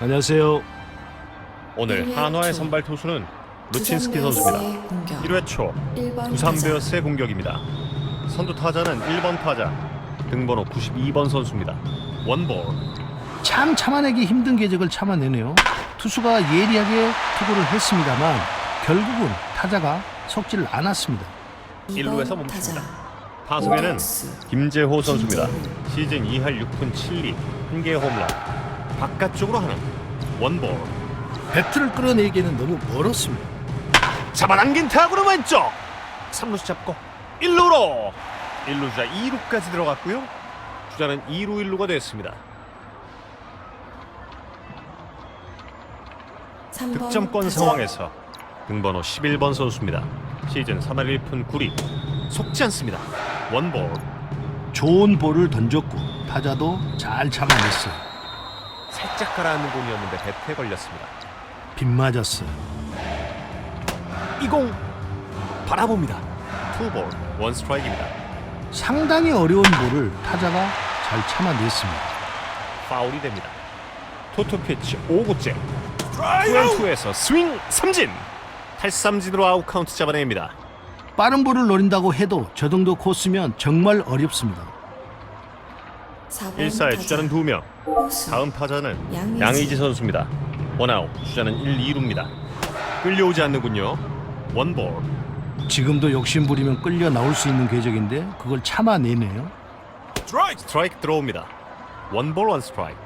안녕하세요. 오늘 한화의 초. 선발 투수는 루친스키 선수입니다. 베어스의 공격. 1회 초 1번 두산 타자. 베어스의 공격입니다. 선두 타자는 1번 타자 등번호 92번 선수입니다. 원볼 참 참아내기 힘든 궤적을 참아내네요. 투수가 예리하게 투구를 했습니다만 결국은 타자가 속지를 않았습니다. 1루에서 이번 멈춥니다. 타석에는. 김재호 선수입니다. 시즌 2할 6푼 7리 1개 홈런 바깥쪽으로 하는 원볼 배트를 끌어내기에는 너무 멀었습니다. 잡아당긴 타구는 왼쪽 3루수 잡고 1루로 1루 주자 2루까지 들어갔고요. 주자는 2루 1루가 됐습니다. 득점권 타자. 상황에서 등번호 11번 선수입니다. 시즌 3할 1푼 9리 속지 않습니다. 원볼 좋은 볼을 던졌고 타자도 잘 참아냈어요. 살짝 가라앉는 공이었는데 배트에 걸렸습니다. 빗 맞았어요. 이 공 바라봅니다. 투볼 원 스트라이크입니다. 상당히 어려운 볼을 타자가 잘 참아냈습니다. 파울이 됩니다. 투투 피치 5구째 투앤투에서 스윙 삼진 탈삼진으로 아웃 카운트 잡아냅니다. 빠른 볼을 노린다고 해도 저 정도 코스면 정말 어렵습니다. 사번 1사의 타자. 주자는 2명 호수. 다음 타자는 양의지. 양의지 선수입니다. 원아웃 주자는 1, 2루입니다. 끌려오지 않는군요. 원볼 지금도 욕심 부리면 끌려 나올 수 있는 궤적인데 그걸 참아내네요. 스트라이크 들어옵니다. 원볼 원 스트라이크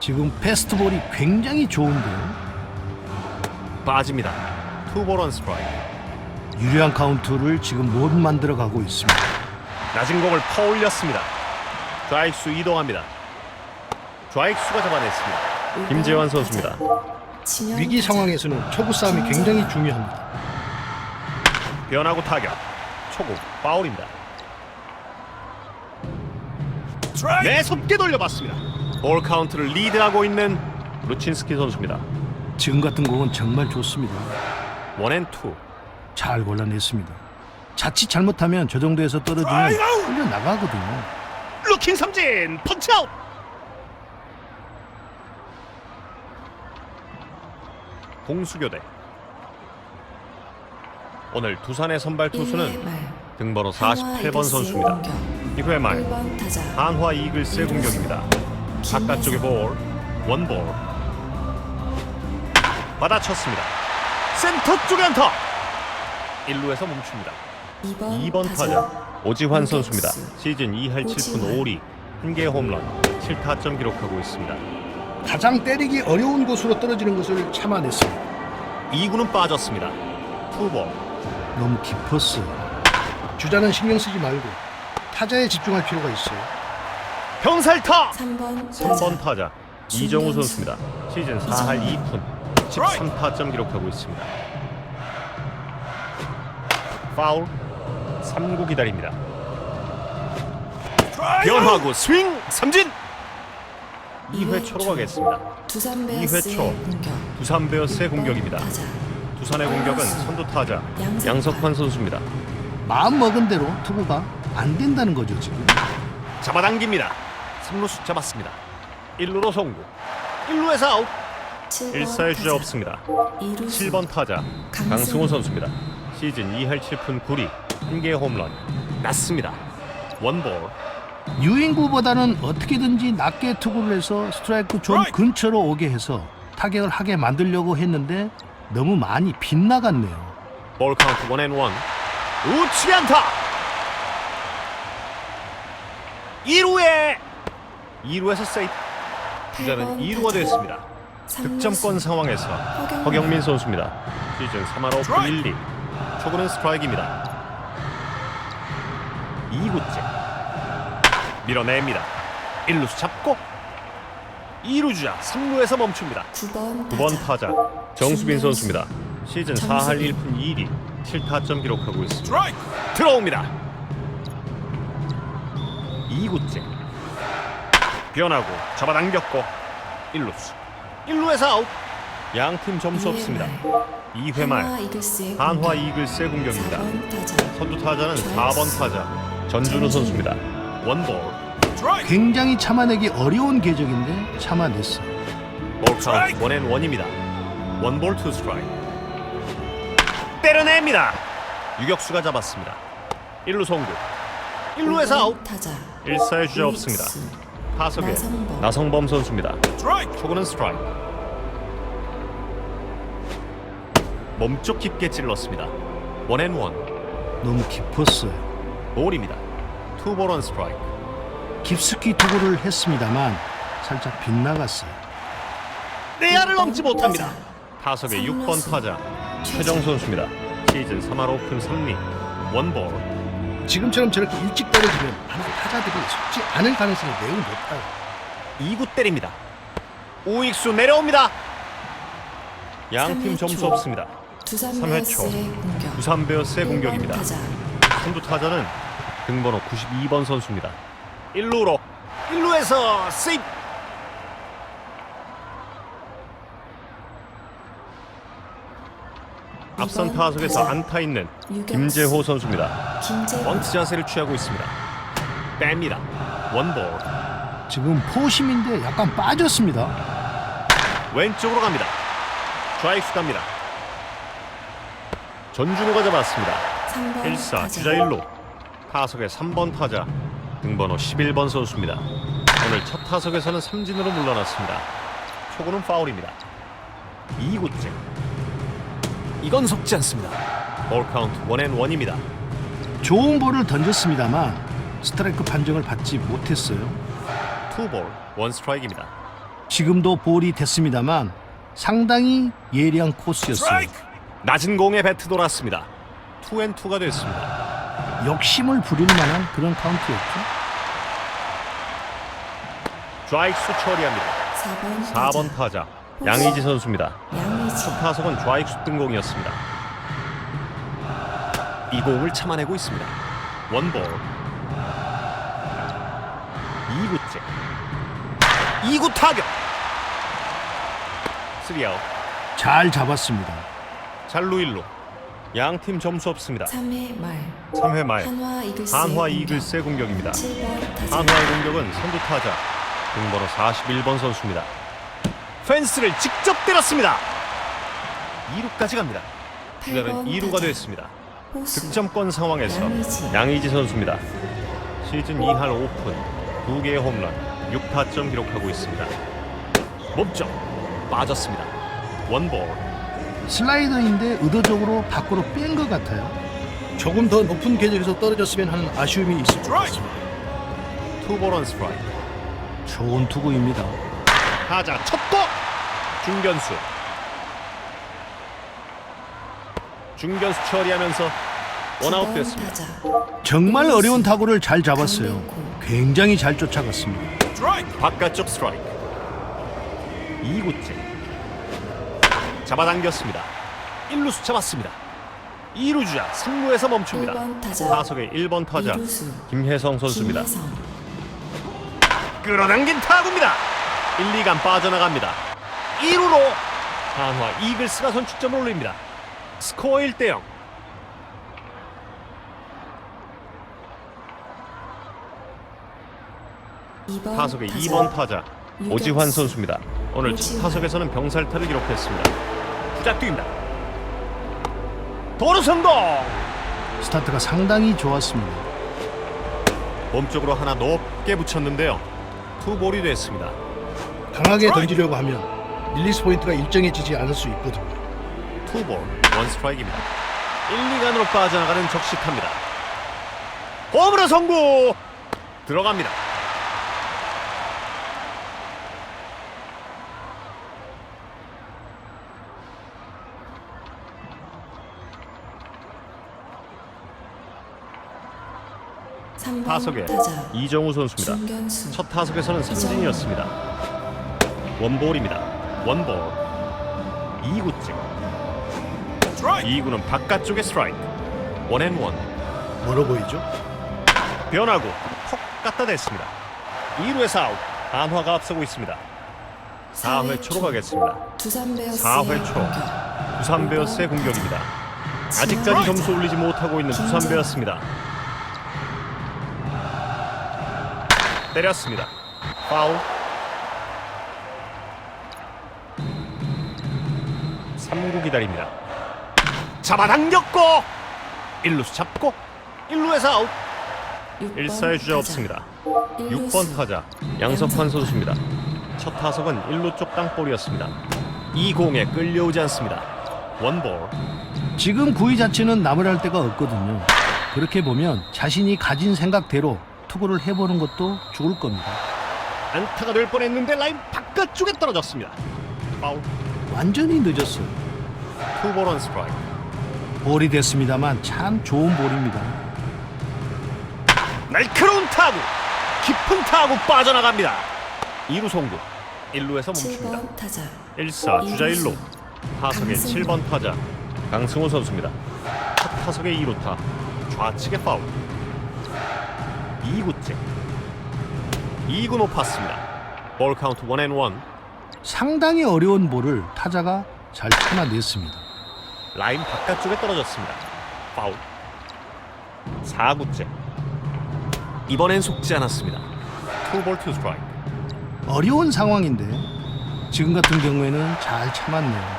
지금 패스트볼이 굉장히 좋은데요. 빠집니다. 투볼 원 스트라이크 유리한 카운트를 지금 못 만들어 가고 있습니다. 낮은 공을 퍼올렸습니다. 좌익수 이동합니다. 좌익수가 잡아냈습니다. 김재환. 선수입니다. 위기. 상황에서는 초구 싸움이 굉장히 중요합니다. 변하고 타격 초구 파울입니다. 매섭게 돌려봤습니다. 볼 카운트를 리드하고 있는 루친스키 선수입니다. 지금 같은 공은 정말 좋습니다. 원앤투 잘 골라냈습니다. 자칫 잘못하면 저 정도에서 떨어지면 끌려 나가거든요. 루킹 삼진 펀치아웃 공수교대 오늘 두산의 선발 투수는 말. 등번호 한화 48번 이글스의 선수입니다. 공격. 2회 말 1번 타자. 한화 이글스의 공격입니다. 바깥쪽의 볼 원볼 받아쳤습니다. 센터 쪽에 안타 1루에서 멈춥니다. 2번, 2번 타자 오지환. 선수입니다. 시즌 2할 7푼 오지환. 5리 1개 홈런 7타점 기록하고 있습니다. 가장 때리기 어려운 곳으로 떨어지는 것을 참아냈습니다. 2구는 빠졌습니다. 투볼 너무 깊었어요. 주자는 신경 쓰지 말고 타자에 집중할 필요가 있어요. 병살타 3번 타자. 3번 타자 이정우 선수입니다. 시즌 4할 2푼 13타점 기록하고 있습니다. 파울 3구 기다립니다. 변화구 스윙 삼진 2회 초로 가겠습니다. 두산 2회 베어스의 초. 두산 베어스의 6번 공격입니다. 두산의 공격은 선두 타자 양석환. 선수입니다. 마음 먹은 대로 투구가 안 된다는 거죠 지금. 잡아당깁니다. 3루수 잡았습니다. 1루로 송구 1루에서 아웃 7번 1사의 주자. 없습니다. 이루수. 7번 타자. 강승호 선수입니다. 시즌 2할 7푼 9리 1개 홈런 났습니다. 원볼 유인구보다는 어떻게든지 낮게 투구를 해서 스트라이크 존 근처로 오게 해서 타격을 하게 만들려고 했는데 너무 많이 빗나갔네요. 볼 카운트 원앤원 우측에 안타 2루에 2루에서 세이프 주자는 팔번 2루가 타자. 됐습니다. 삼루수. 득점권 상황에서 허경민. 허경민 선수입니다. 시즌 3할 5푼 1리 초구는 스트라이크입니다. 2구째 밀어냅니다. 1루수 잡고 2루 주자 3루에서 멈춥니다. 9번 9번 타자 정수빈 선수입니다. 시즌 4할 정수빈. 1푼 2리 7타점 기록하고 있습니다. 들어옵니다. 2구째 변하고 잡아당겼고 1루수 1루에서 아웃 양팀 점수 없습니다. 2회 말 한화 이글스의 한화 공격. 이글스의 공격입니다. 4번 타자. 선두 타자는 4번 타자 전준우 선수입니다. 원볼 굉장히 참아내기 어려운 궤적인데 참아냈어요. 볼 카운트 원앤 원입니다. 원볼 투 스트라이크. 때려냅니다. 유격수가 잡았습니다. 1루 송구. 1루에서 아웃. 타자 1사의 주자 없습니다. 타석에 나성범. 나성범 선수입니다. 초구는 스트라이크. 몸쪽 깊게 찔렀습니다. 원앤 원 너무 깊었어요. 볼입니다. 투볼 원 스트라이크. 깊숙이 투구를 했습니다만 살짝 빗나갔어요. 내야를 넘지 번 못합니다. 타석의 삼루수. 6번 타자 최정 선수입니다. 시즌 3할 오픈 3리 원볼 지금처럼 저렇게 일찍 떨어지면 아마 타자들이 속지 않을 가능성이 매우 높아요. 2구 때립니다. 우익수 내려옵니다. 양팀 점수 초. 없습니다. 두산 삼회 초. 베어스의 공격 부산 베어스의 일번 공격입니다. 선두 타자는 등번호 92번 선수입니다. 1루로 1루에서 세이프 앞선 타석에서. 안타 있는. 김재호 선수입니다. 원트 자세를 취하고 있습니다. 뺍니다. 원볼 지금 포심인데 약간 빠졌습니다. 왼쪽으로 갑니다. 좌익수 갑니다. 전준호가 잡았습니다. 3번 1사 타자 주자 1루 타석의 3번 타자 등번호 11번 선수입니다. 오늘 첫 타석에서는 삼진으로 물러났습니다. 초구는 파울입니다. 2구째 이건 속지 않습니다. 볼 카운트 원앤 원입니다. 좋은 볼을 던졌습니다만 스트라이크 판정을 받지 못했어요. 투볼 원 스트라이크입니다. 지금도 볼이 됐습니다만 상당히 예리한 코스였어요. 낮은 공에 배트 돌았습니다. 투앤투가 됐습니다. 욕심을 부릴 만한 그런 카운트였죠. 좌익수 처리합니다. 4번 4번 타자 양의지 선수입니다. 양의지 타석은 좌익수 등공이었습니다. 이 공을 참아내고 있습니다. 원볼 2구째 2구 타격 3아웃 잘 잡았습니다. 잘루 1루 양 팀 점수 없습니다. 3회 말 3회 말 한화 이글스 한화 이글스의 공격입니다. 7번 타자 한화의 공격은 선두 타자 등번호 41번 선수입니다. 펜스를 직접 때렸습니다. 2루까지 갑니다. 8번 2루가 타자. 됐습니다. 호수 득점권 상황에서 양의지. 양의지 선수입니다. 시즌 2할 오픈 2개의 홈런 6타점 기록하고 있습니다. 몸쪽 빠졌습니다. 원볼 슬라이더인데 의도적으로 밖으로 뺀 것 같아요. 조금 더 높은 궤적에서 떨어졌으면 하는 아쉬움이 있을 것 같습니다. 투볼 원 스트라이크 좋은 투구입니다. 타자 첫고 중견수 중견수 처리하면서 원아웃 9번 됐습니다. 정말 어려운 타구를 잘 잡았어요. 굉장히 잘 쫓아갔습니다. 바깥쪽 스트라이크 2구째 잡아당겼습니다. 1루수 잡았습니다. 2루 주자 3루에서 멈춥니다. 1번 타자. 타석의 1번 타자 이루수. 김혜성 선수입니다. 김혜성. 끌어당긴 타구입니다. 1, 2간 빠져나갑니다. 2루로 한화 이글스가 선취점을 올립니다. 스코어 1대0 2번 타석의 타자. 2번 타자. 오지환 선수입니다. 오늘 오지환. 타석에서는 병살타를 기록했습니다. 뛰입니다. 도루 성공! 스타트가 상당히 좋았습니다. 몸쪽으로 하나 높게 붙였는데요. 투볼이 됐습니다. 강하게 던지려고 하면 릴리스 포인트가 일정해지지 않을 수 있거든요. 투볼 원 스트라이크입니다. 1, 2간으로 빠져나가는 적시타입니다. 홈으로 성공! 들어갑니다. 타석에 타자 이정우 선수입니다. 중견수 첫 타석에서는 삼진이었습니다. 원볼입니다. 원볼. 2구째. 2구는 바깥쪽의 스트라이크. 원앤원. 멀어 보이죠? 변하고 콕 갖다 댔습니다. 2루에서 아웃. 한화가 앞서고 있습니다. 4회 초로 가겠습니다. 두산 베어스의 4회 초. 공격 두산 베어스의 공격입니다. 아직까지 점수 올리지 못하고 있는 두산 베어스입니다. 때렸습니다. 파울. 3구 기다립니다. 잡아당겼고 1루수 잡고 1루에서 아웃 1사의 주자 없습니다. 6번 타자 양석환 선수입니다. 첫 타석은 1루 쪽 땅볼이었습니다. 이 공에 끌려오지 않습니다. 원볼 지금 구위 자체는 나무랄 데가 없거든요. 그렇게 보면 자신이 가진 생각대로 투구를 해보는 것도 좋을 겁니다. 안타가 될 뻔했는데 라인 바깥쪽에 떨어졌습니다. 파울 완전히 늦었어요. 투볼 원 스트라이크 볼이 됐습니다만 참 좋은 볼입니다. 날카로운 타구 깊은 타구 빠져나갑니다. 2루 송구 1루에서 멈춥니다. 7번 타자 1사 주자 1루 타석의 강승호. 7번 타자 강승호 선수입니다. 첫 타석의 2루타 좌측의 파울 2구째 2구 높았습니다. 볼 카운트 원앤원 상당히 어려운 볼을 타자가 잘 참아냈습니다. 라인 바깥쪽에 떨어졌습니다. 파울 4구째 이번엔 속지 않았습니다. 투볼 투 스트라이크 어려운 상황인데 지금 같은 경우에는 잘 참았네요.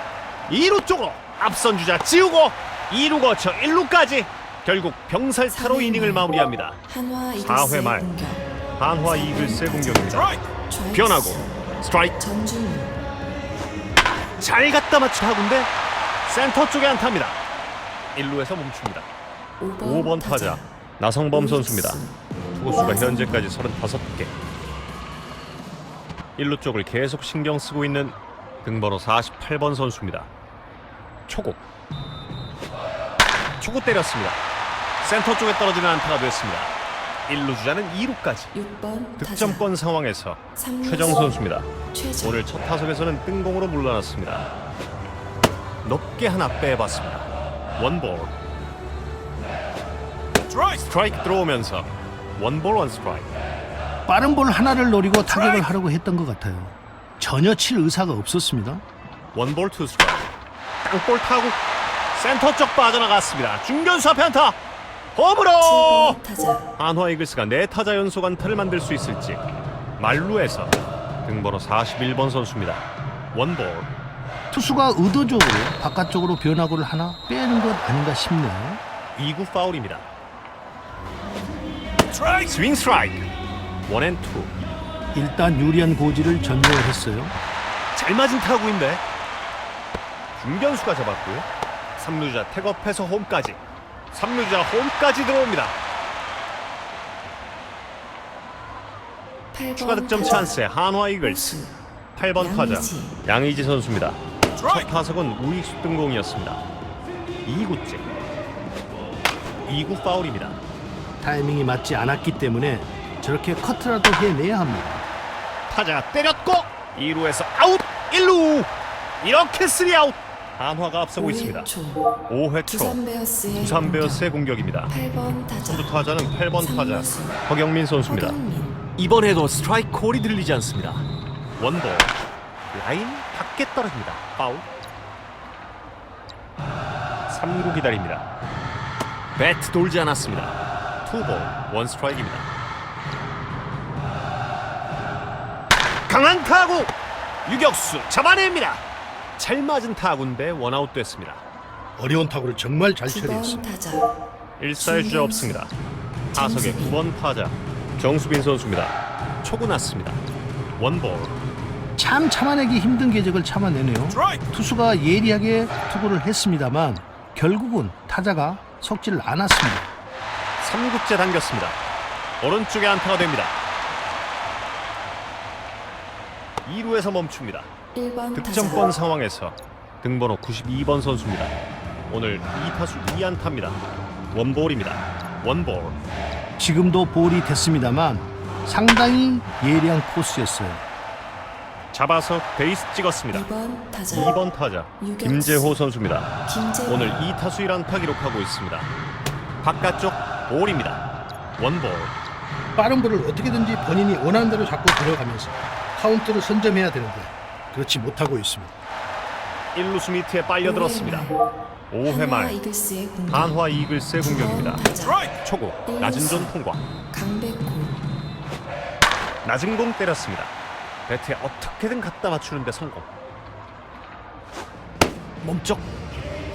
2루 쪽으로 앞선 주자 지우고 2루 거쳐 1루까지 결국 병살타로 이닝을 마무리합니다. 한화 사회 이글스의 말. 공격 한화 이글스의 공격입니다. 변하고 스트라이크 잘 갖다 맞춘 타구인데 센터 쪽에 안타입니다. 1루에서 멈춥니다. 5번, 5번 타자 나성범 선수입니다. 투구수가 현재까지 35개. 1루 쪽을 계속 신경 쓰고 있는 등번호 48번 선수입니다. 초구. 초구 때렸습니다. 센터 쪽에 떨어지는 안타가 됐습니다. 1루 주자는 2루까지. 6번 득점권 상황에서 삼루 최정 선수입니다. 최정 오늘 첫 타석에서는 뜬공으로 물러났습니다. 높게 하나 빼봤습니다. 원볼. 스트라이크 들어오면서 원볼 원 스트라이크. 빠른 볼 하나를 노리고 타격을 하려고 했던 것 같아요. 전혀 칠 의사가 없었습니다. 원볼 투 스트라이크. 땅볼 타고 센터 쪽 빠져나갔습니다. 중견수 앞에 안타. 홈으로. 7번 타자 한화 이글스가 네 타자 연속 안타를 만들 수 있을지 말루에서 등번호 41번 선수입니다. 원볼. 투수가 의도적으로 바깥쪽으로 변화구를 하나 빼는 것 아닌가 싶네요. 2구 파울입니다. 스윙 스트라이크. 원앤 투. 일단 유리한 고지를 전제를 했어요. 잘 맞은 타구인데 중견수가 잡았고요. 3루자 태업해서 홈까지. 3루자 홈까지 들어옵니다. 8번 추가 득점 타자. 찬스에 한화 이글스. 호수. 8번 타자 양의지. 양의지 선수입니다. 첫 타석은 우익수 등공이었습니다. 2구째. 2구 파울입니다. 타이밍이 맞지 않았기 때문에 저렇게 커트라도 해내야 합니다. 타자 때렸고 2루에서 아웃 1루 이렇게 3아웃 한화가 앞서고 있습니다. 5회 초 5회 초 두산 베어스의 공격입니다. 8번 타자 선두 타자는 8번 타자. 허경민 선수입니다. 이번에도 스트라이크 콜이 들리지 않습니다. 원볼 라인 밖에 떨어집니다. 파울 3구 기다립니다. 배트 돌지 않았습니다. 투볼 원 스트라이크입니다. 강한 타구 유격수 잡아냅니다. 잘 맞은 타구인데 원아웃 됐습니다. 어려운 타구를 정말 잘 9번 처리했습니다. 타자 1사의 주자 없습니다. 타석의 9번 타자 정수빈 선수입니다. 초구 났습니다. 원볼 참 참아내기 힘든 궤적을 참아내네요. 투수가 예리하게 투구를 했습니다만 결국은 타자가 속지를 않았습니다. 3구째 당겼습니다. 오른쪽에 안타가 됩니다. 2루에서 멈춥니다. 1번 득점권 타자 상황에서 등번호 92번 선수입니다. 오늘 2타수 2안타입니다. 원볼입니다. 원볼 지금도 볼이 됐습니다만 상당히 예리한 코스였어요. 잡아서 베이스 찍었습니다. 2번 타자 2번 타자. 김재호 선수입니다. 김재호 오늘 2타수 1안타 기록하고 있습니다. 바깥쪽 볼입니다. 원볼 빠른 볼을 어떻게든지 본인이 원하는 대로 잡고 들어가면서 카운트를 선점해야 되는데 그렇지 못하고 있습니다. 1루수 밑에 빨려들었습니다. 5회 한화 말 한화 이글스의 공격입니다. 9번 타자 초구 낮은 존 통과 낮은 공 때렸습니다. 배트에 어떻게든 갖다 맞추는데 성공. 몸쪽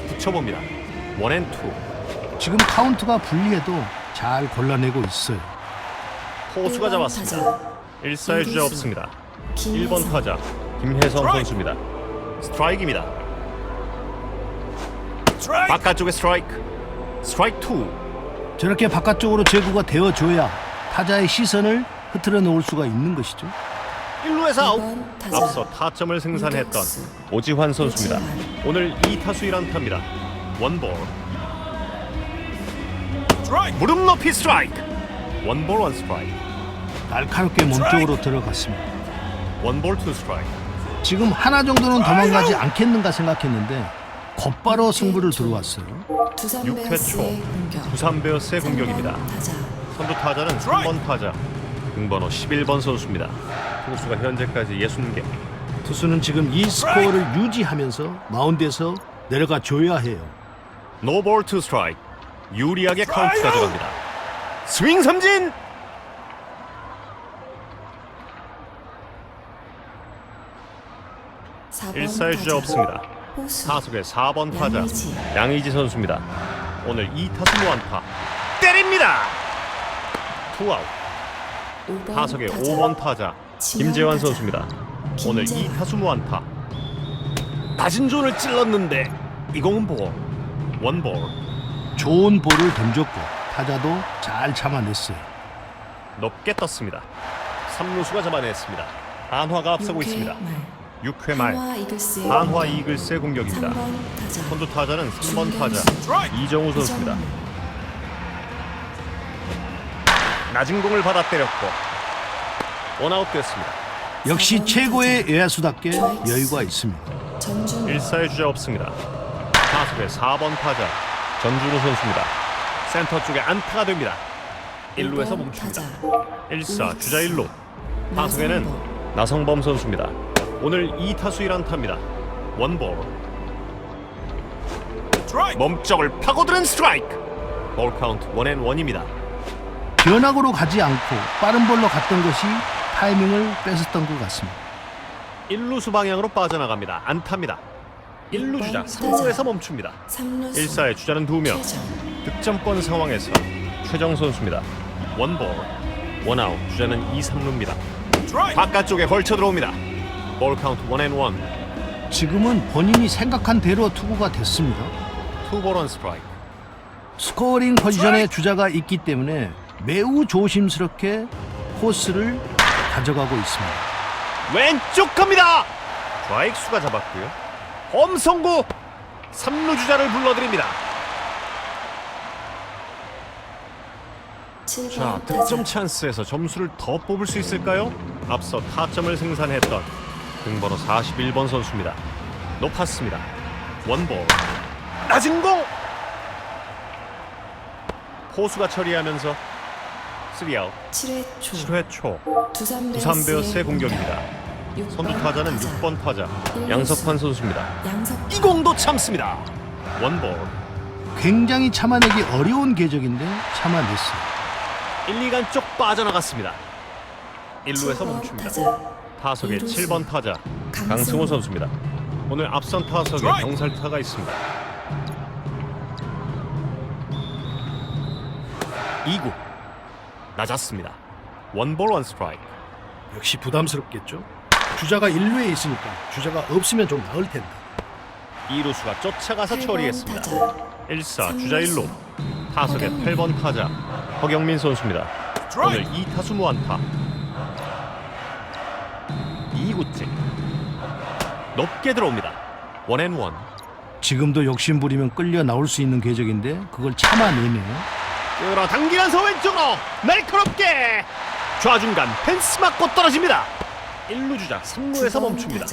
붙여봅니다. 원앤투 지금 카운트가 불리해도 잘 골라내고 있어요. 호수가 잡았습니다. 1사의 주자. 없습니다. 김혜성. 1번 타자 김혜성 선수입니다. 스트라이크입니다. 바깥쪽에 스트라이크. 스트라이크 2. 저렇게 바깥쪽으로 제구가 되어줘야 타자의 시선을 흐트러 놓을 수가 있는 것이죠. 1루에서 아웃. 앞서 타점을 생산했던. 오지환 선수입니다. 오늘 2타수 1안타입니다. 원볼. 무릎 높이 스트라이크. 원볼 원 스트라이크. 날카롭게 몸쪽으로 들어갔습니다. 원볼 투 스트라이크. 지금 하나 정도는 도망가지 않겠는가 생각했는데 곧바로 승부를 들어왔어요. 두산 6회 초 두산 베어스의 공격입니다. 선두 타자는 3번 타자 등번호 11번 선수입니다. 투수가 현재까지 60개. 투수는 지금 이 스코어를 유지하면서 마운드에서 내려가 줘야 해요. 노볼 투 스트라이크. 유리하게 카운트 가져갑니다. 스윙 삼진. 4번 1사의 주자. 없습니다. 타석의 4번 타자 양의지. 양의지 선수입니다. 오늘 2타수 무안타 때립니다. 투아웃. 5번 타석의 타자. 5번 타자 김재환. 선수입니다. 오늘 김재환. 2타수 무안타. 낮은 존을 찔렀는데 이공은 볼. 원볼. 좋은 볼을 던졌고 타자도 잘 참아냈어요. 높게 떴습니다. 3루수가 잡아냈습니다. 한화가 앞서고 있습니다. 말. 6회 말 한화 이글스의 공격. 공격입니다. 3번 타자 선두 타자는 3번 타자. 이정우 선수입니다. 낮은 공을 받아 때렸고 원아웃 됐습니다. 역시 4번 최고의 좌익수. 여유가 있습니다. 전준 1사의 주자 없습니다. 타석의 4번 타자 전준우 선수입니다. 센터 쪽에 안타가 됩니다. 1루에서 멈춥니다. 1사 주자 1루 타석에는 나성범 선수입니다. 오늘 2타수 1안타입니다. 원볼 몸쪽을 파고드는 스트라이크 볼 카운트 원앤 원입니다. 변화구로 가지 않고 빠른 볼로 갔던 것이 타이밍을 뺏었던 것 같습니다. 1루수 방향으로 빠져나갑니다. 안타입니다. 1루 주자 3루에서 멈춥니다. 3루수 1사의 주자는 2명 최정 득점권 상황에서 최정 선수입니다. 원볼 원아웃 주자는 2, 3루입니다. 바깥쪽에 걸쳐 들어옵니다. 볼 카운트 원앤원 지금은 본인이 생각한 대로 투구가 됐습니다. 투볼 원 스트라이크 스코어링 포지션에 주자가 있기 때문에 매우 조심스럽게 코스를 가져가고 있습니다. 왼쪽 갑니다. 좌익수가 잡았고요. 홈성구 3루 주자를 불러드립니다. 7번 자, 득점 찬스에서 점수를 더 뽑을 수 있을까요? 앞서 타점을 생산했던 등번호 41번 선수입니다. 높았습니다. 원볼. 낮은 공! 포수가 처리하면서 3아웃 7회 초 7회 초 두산 두산 베어스의 베어스의 공격입니다. 육 선두 번 타자는 타자. 6번 타자 양석환 선수입니다. 양석 이 공도 참습니다. 원볼. 굉장히 참아내기 어려운 궤적인데 참아냈어요. 1, 2간 쪽 빠져나갔습니다. 1루에서 7번 멈춥니다. 타자. 타석의 이루수. 7번 타자 강승호. 강승호 선수입니다. 오늘 앞선 타석에 병살타가 있습니다. 2구 낮았습니다. 원볼 원 스트라이크. 역시 부담스럽겠죠. 주자가 1루에 있으니까 주자가 없으면 좀 나을 텐데. 2루수가 쫓아가서 8번 처리했습니다. 타자. 1사 주자 삼루수. 1루 타석의 허경민. 8번 타자 허경민 선수입니다. 오늘 2타수 무안타 2구째 높게 들어옵니다. 원앤원 지금도 욕심 부리면 끌려 나올 수 있는 궤적인데 그걸 참아내네요. 끌어당기면서 왼쪽으로 날카롭게 좌중간 펜스 맞고 떨어집니다. 1루 주자 3루에서 9번 멈춥니다.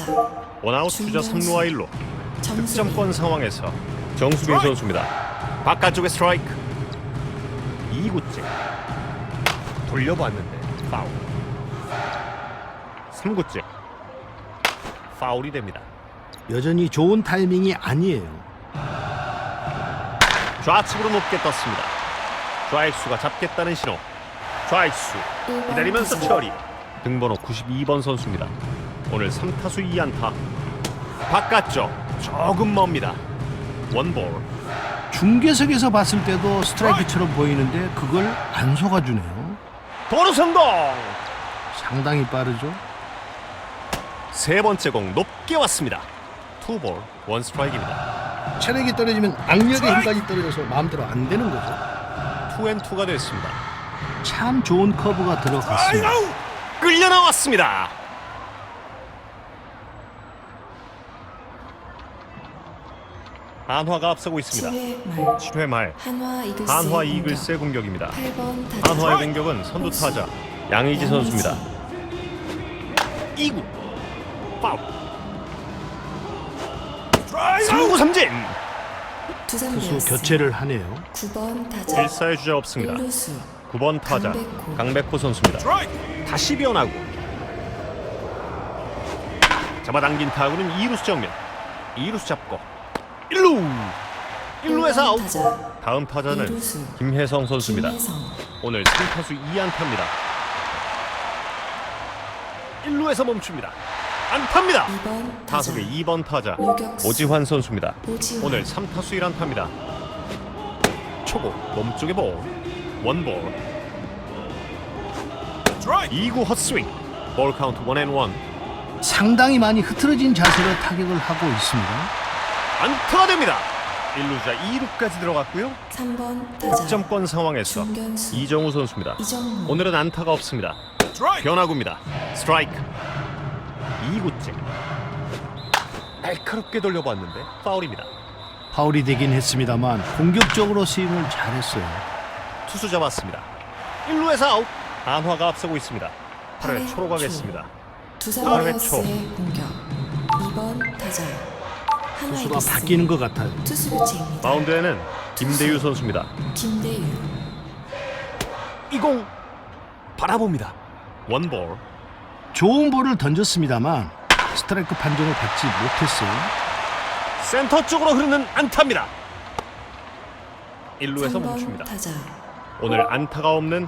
원아웃 주자 중견수. 3루와 1루 정수빈. 득점권 상황에서 정수빈 선수입니다. 바깥쪽에 스트라이크 2구째 돌려봤는데 파울 3구째 파울이 됩니다. 여전히 좋은 타이밍이 아니에요. 좌측으로 높게 떴습니다. 좌익수가 잡겠다는 신호. 좌익수 기다리면서. 처리. 등번호 92번 선수입니다. 오늘 3타수 2안타. 바깥쪽 조금 멉니다. 원볼. 중계석에서 봤을 때도 스트라이크처럼 보이는데 그걸 안 속아주네요. 도루 성공. 상당히 빠르죠. 세 번째 공 높게 왔습니다. 투볼 원 스트라이크입니다. 체력이 떨어지면 악력의 힘까지 떨어져서 마음대로 안 되는 거죠. 투앤투가 됐습니다. 참 좋은 커브가 들어갔습니다. 끌려 나왔습니다. 한화가 앞서고 있습니다. 7회 말 7회 말 한화 이글스 한화 이글스의 공격입니다. 8번 타자 한화의 공격은 선두 타자 양의지 선수입니다. 2구 파울 3구 삼진 투수 교체를 하네요. 9번 타자 1사의 주자 없습니다. 1루수 9번 타자 강백호. 강백호 선수입니다. 다시 변하고 잡아당긴 타구는 2루수 정면 2루수 잡고 1루 1루에서 아웃 타자 다음 타자는 이루수. 김혜성 선수입니다. 김혜성 오늘 3타수 2안타입니다. 1루에서 멈춥니다. 안타입니다. 2번 타자 타석의 2번 타자. 오지환 선수입니다. 오지환 오늘 3타수 1안타입니다. 초고 몸쪽에 볼 원볼 2구 헛스윙 볼 카운트 원앤원 상당히 많이 흐트러진 자세로 타격을 하고 있습니다. 안타가 됩니다. 1루자 2루까지 들어갔고요. 3번 타자 득점권 상황에서 중견수 이정우 선수입니다. 이정우 오늘은 안타가 없습니다. 변화구입니다. 스트라이크. 날카롭게 돌려봤는데 파울입니다. 파울이 되긴 했습니다만 공격적으로 스윙을 잘했어요. 투수 잡았습니다. 1루에서 아웃. 한화가 앞서고 있습니다. 8회 팔회 초로 가겠습니다. 두산베어스의 공격 2번 타자 투수가 바뀌는 것 같아요. 투수 교체입니다 마운드에는 김대유 선수입니다. 김대유 이공 바라봅니다. 원볼. 좋은 볼을 던졌습니다만 스트라이크 판정을 받지 못했어요. 센터 쪽으로 흐르는 안타입니다. 1루에서 3번 멈춥니다. 타자 오늘 안타가 없는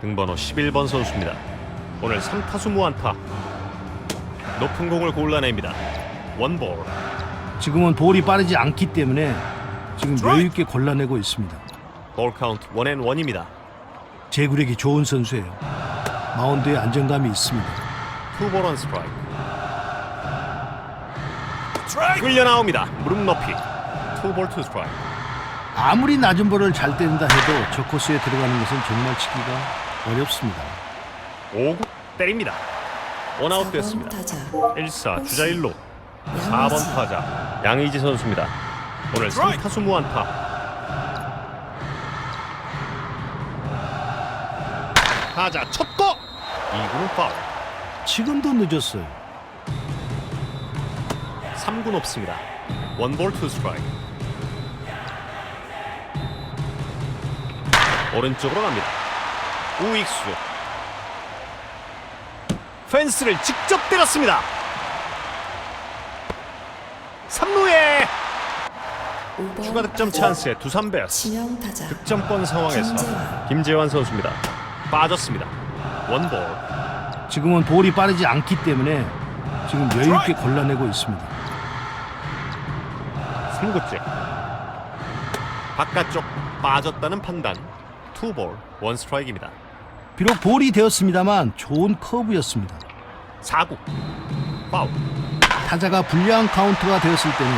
등번호 11번 선수입니다. 오늘 3타수 무안타. 높은 공을 골라냅니다. 원볼. 지금은 볼이 빠르지 않기 때문에 지금 여유 있게 골라내고 있습니다. 볼 카운트 원앤 원입니다. 제구력이 좋은 선수예요. 마운드에 안정감이 있습니다. 투볼 원 스트라이크. 끌려 나옵니다. 무릎 높이. 투볼 투 스트라이크. 아무리 낮은 볼을 잘 때린다 해도 저 코스에 들어가는 것은 정말 치기가 어렵습니다. 5구 때립니다. 원아웃 4번 됐습니다. 타자 1사 주자 1루. 4번 양의지 타자 양의지 선수입니다. 오늘 3타수 무안타. 타자 첫거 2구는 파울. 지금도 늦었어요. 3구 높습니다. 원볼 투 스트라이크. 오른쪽으로 갑니다. 우익수. 펜스를 직접 때렸습니다. 3루에 5번 추가 득점 찬스에 두산 베어스. 득점권 상황에서 김재환. 김재환 선수입니다. 빠졌습니다. 원볼. 지금은 볼이 빠르지 않기 때문에 지금 여유 있게 골라내고 있습니다. 3구째. 바깥쪽 빠졌다는 판단. 투볼 원 스트라이크입니다. 비록 볼이 되었습니다만 좋은 커브였습니다. 4구. 파울. 타자가 불리한 카운트가 되었을 때는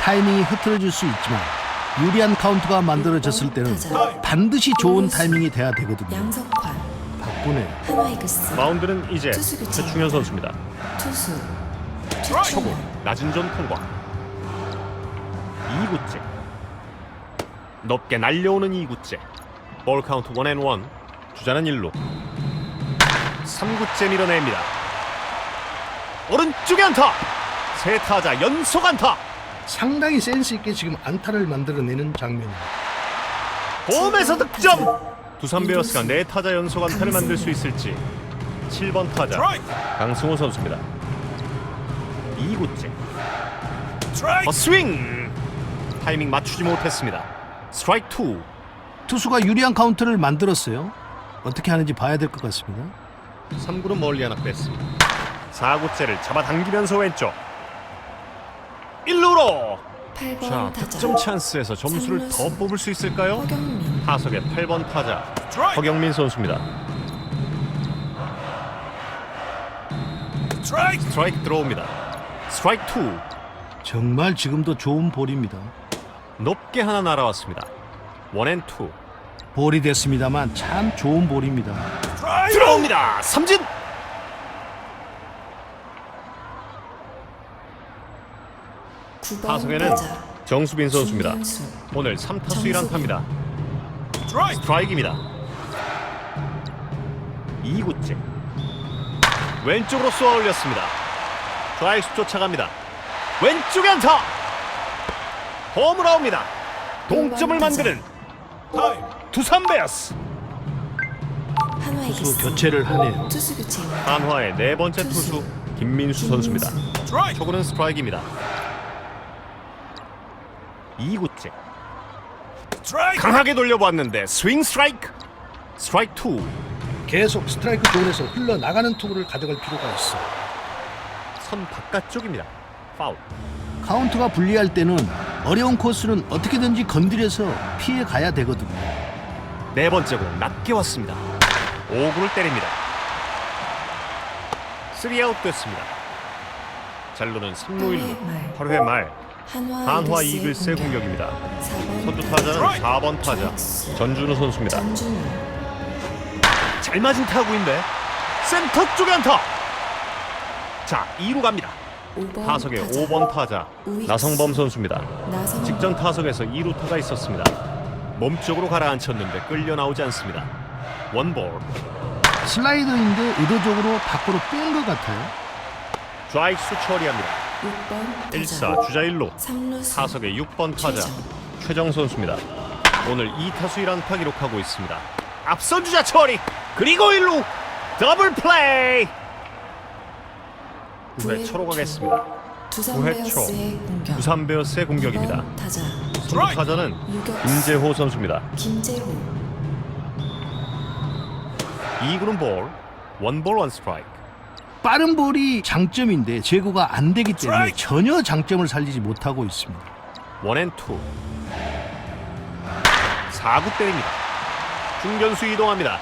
타이밍이 흐트러질 수 있지만 유리한 카운트가 만들어졌을 때는 반드시 좋은 타이밍이 돼야 되거든요. 양석환 바꾸네. 마운드는 이제. 최충현 선수입니다. 투수 초구 최충현 낮은 존 통과. 2구째. 높게 날려오는 2구째. 볼 카운트 원앤원. 주자는 1루. 3구째 밀어냅니다. 오른쪽에 안타. 세 타자 연속 안타. 상당히 센스 있게 지금 안타를 만들어내는 장면입니다. 홈에서 득점. 두산 베어스가 네 타자 연속 안타를 만들 수 있을지. 7번 타자 강승호 선수입니다. 2구째. 헛스윙. 타이밍 맞추지 못했습니다. 스트라이크 2. 투수가 유리한 카운트를 만들었어요. 어떻게 하는지 봐야 될 것 같습니다. 3구는 멀리 하나 뺐습니다. 4구째를 잡아당기면서 왼쪽. 1루로. 8번 자, 타자 득점 찬스에서 점수를 더. 뽑을 수 있을까요? 타석의 8번 타자 허경민 선수입니다. 스트라이크 들어옵니다. 스트라이크 2 정말 지금도 좋은 볼입니다. 높게 하나 날아왔습니다. 원앤 투 볼이 됐습니다만 참 좋은 볼입니다. 들어옵니다. 삼진 9번 타석에는 정수빈 선수입니다. 오늘 3타수 정수빈. 1안타입니다. 스트라이크입니다. 2구째 왼쪽으로 쏘아 올렸습니다. 좌익수 쫓아갑니다. 왼쪽에 안타 나옵니다. 동점을 만드는 두산 베어스 투수 교체를 하네요. 투수 한화의 네 번째 투수 김민수 선수입니다. 초구는 스트라이크입니다. 2구째 강하게 돌려보았는데 스윙 스트라이크 스트라이크 2 계속 스트라이크 존에서 흘러나가는 투구를 가져갈 필요가 있어. 선 바깥쪽입니다. 파울 카운트가 불리할 때는 어려운 코스는 어떻게든지 건드려서 피해 가야 되거든요. 네 번째 공 낮게 왔습니다. 5구를 때립니다. 3아웃 됐습니다. 잘루는 3루 1루 8회 말 한화, 이글스의 공격입니다. 선두 타자는 4번 타자. 전준우 선수입니다. 잘 맞은 타구인데 센터 쪽에 안타. 자 2루 갑니다. 5번 타석의 타자 5번 타자. 나성범 선수입니다. 나성 직전 타석에서 2루 타가 있었습니다. 몸쪽으로 가라앉혔는데 끌려 나오지 않습니다. 원볼 슬라이더인데 의도적으로 밖으로 뺀 것 같아요. 좌익수 처리합니다. 6번 타자 1사 주자 1루 3루수 타석의 6번 타자 최정. 최정 선수입니다. 오늘 2타수 1안타 기록하고 있습니다. 앞선 주자 처리 그리고 1루 더블 플레이 9회 초로 가겠습니다. 두산 구회 베어스의 공격. 부산 베어스의 공격입니다. 5번 타자. 선두 타자는 임재호 선수입니다. 김재호. 2구는 볼. 원볼 원 스트라이크. 빠른 볼이 장점인데 제거가 안 되기 때문에 전혀 장점을 살리지 못하고 있습니다. 원앤투. 4구 때립니다. 중견수 이동합니다.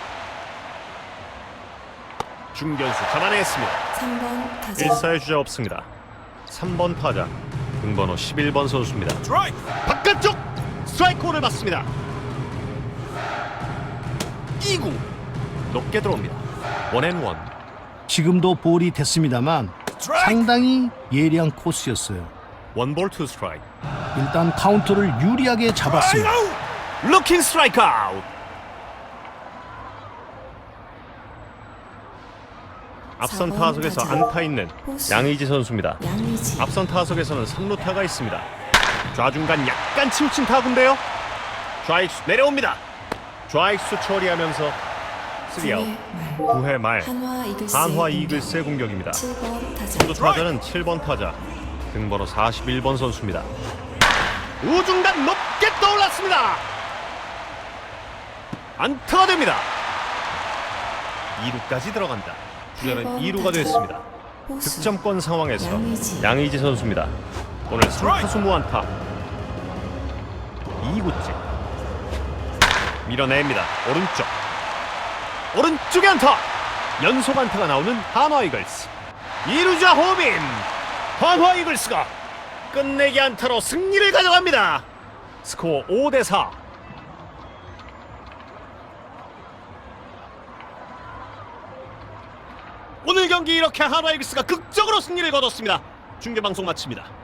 중견수 잡아냈습니다 3번 타자. 1사의 주자 없습니다. 3번 타자 등번호 11번 선수입니다. 바깥쪽 스트라이크를 맞습니다. 2구 높게 들어옵니다. 원앤원. 지금도 볼이 됐습니다만 상당히 예리한 코스였어요. 원볼 투 스트라이크. 일단 카운트를 유리하게 잡았습니다. 루킹 스트라이크 아웃 앞선 4번 타석에서. 안타 있는. 양의지 선수입니다 양의지 앞선 타석에서는 3루타가 있습니다. 좌중간 약간 치우친 타구인데요. 좌익수 내려옵니다. 좌익수 처리하면서 3아웃. 9회 말 한화 이글스 한화 이글스의 공격입니다. 7번 타자 선두 타자는 7번 타자 등번호 41번 선수입니다. 우중간 높게 떠올랐습니다. 안타가 됩니다. 2루까지 들어간다. 8번 2루가 타자. 됐습니다. 득점권 상황에서 양의지. 양의지 선수입니다. 오늘 3타수 무안타 2구째 밀어냅니다. 오른쪽 오른쪽에 안타 연속 안타가 나오는 한화 이글스 2루자 호빈 한화 이글스가 끝내기 안타로 승리를 가져갑니다. 스코어 5대4 오늘 경기 이렇게 한화 이글스가 극적으로 승리를 거뒀습니다. 중계 방송 마칩니다.